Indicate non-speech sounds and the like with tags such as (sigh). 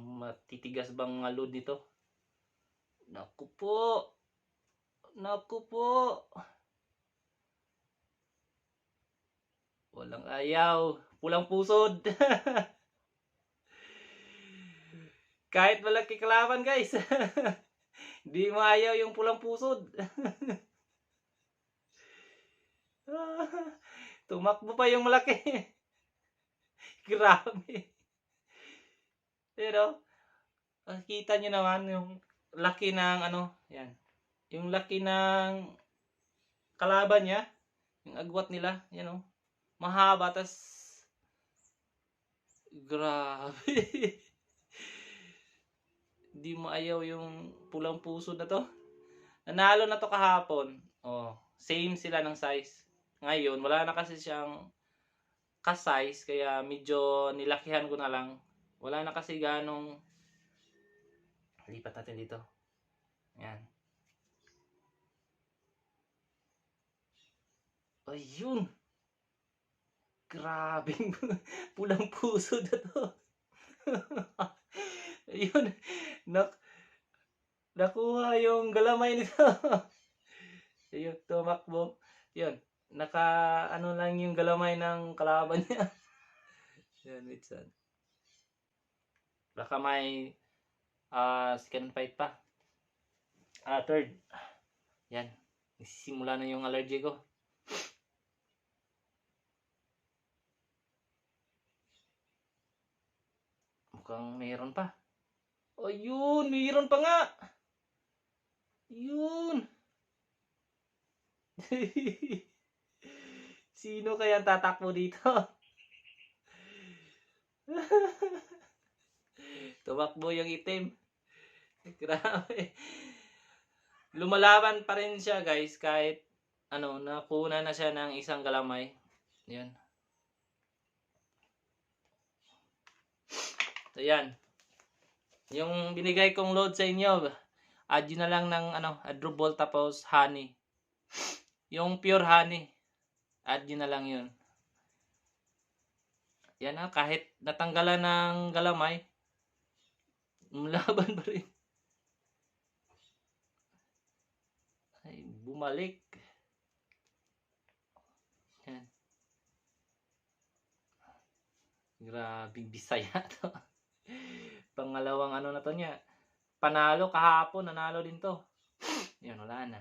matitigas bang nga load nito? Naku po. Naku po. Walang ayaw. Pulang pusod. (laughs) Kahit malaki kalaban guys. (laughs) Di mo ayaw yung pulang pusod. (laughs) Tumakbo pa yung malaki. Grabe. Pero, ah, kita nyo naman yung laki ng ano, yan. Yung laki ng kalaban niya, yung agwat nila, yan o. Mahaba, tas grabe. (laughs) Di mo ayaw yung pulang puso na to. Nanalo na to kahapon. Oh, same sila ng size. Ngayon, wala na kasi siyang ka-size, kaya medyo nilakihan ko na lang. Wala na kasi ganong lipat natin dito. Yan. Ayun. Grabing (laughs) pulang puso na to. (laughs) Ayun. Nak nakuha yung galamay nito. (laughs) Ayun, tumakbo. Yun. Naka, ano lang yung galamay ng kalaban niya. Yan, wait. Baka may ah second fight pa. Ah, third. Yan. Nagsisimula na yung allergy ko. Mukhang mayroon pa. Ayun, mayroon pa nga. Yun. (laughs) Sino kaya tatakbo dito? (laughs) Tumakbo yung itim. (laughs) Grabe. Lumalaban pa rin siya guys kahit ano, nakuna na siya ng isang galamay. Yan. So yan. Yung binigay kong load sa inyo, add na lang ng ano, adrubol tapos honey. Yung pure honey, add na lang yun. Yan ha, kahit natanggalan ng galamay, Laban pa rin. Ay, bumalik. Yan. Grabing bisaya (laughs) to. Pangalawang ano na to niya. Panalo kahapon, nanalo din to. Yan, wala na.